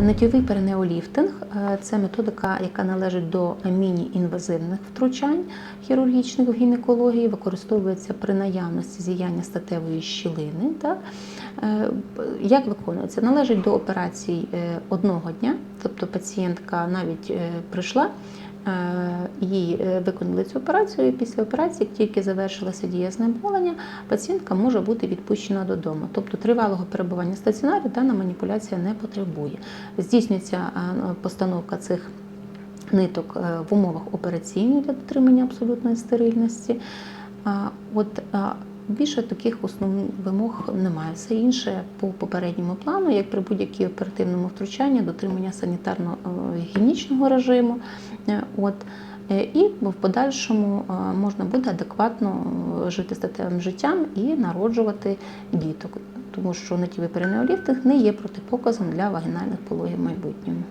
Нитьовий перинеоліфтинг е, це методика, яка належить до міні-інвазивних втручань хірургічних в гінекології, використовується при наявності зіяння статевої щілини. Так? Е, Як виконується? Належить до операцій е, одного дня, тобто пацієнтка навіть прийшла. Їй е, виконали цю операцію, і після операції, як тільки завершилася дія знеболення, пацієнтка може бути відпущена додому. Тобто тривалого перебування в стаціонарі дана маніпуляція не потребує. Здійснюється е, постановка цих ниток е, в умовах операційної для дотримання абсолютної стерильності. От більше таких основних вимог немає. Все інше по попередньому плану, як при будь-якій оперативному втручанні, дотримання санітарно-гігієнічного режиму. От. Е, І в подальшому е, можна буде адекватно е, жити статевим життям і народжувати діток, тому що нитєвий перинеоліфтинг не є протипоказом для вагінальних пологів майбутньому.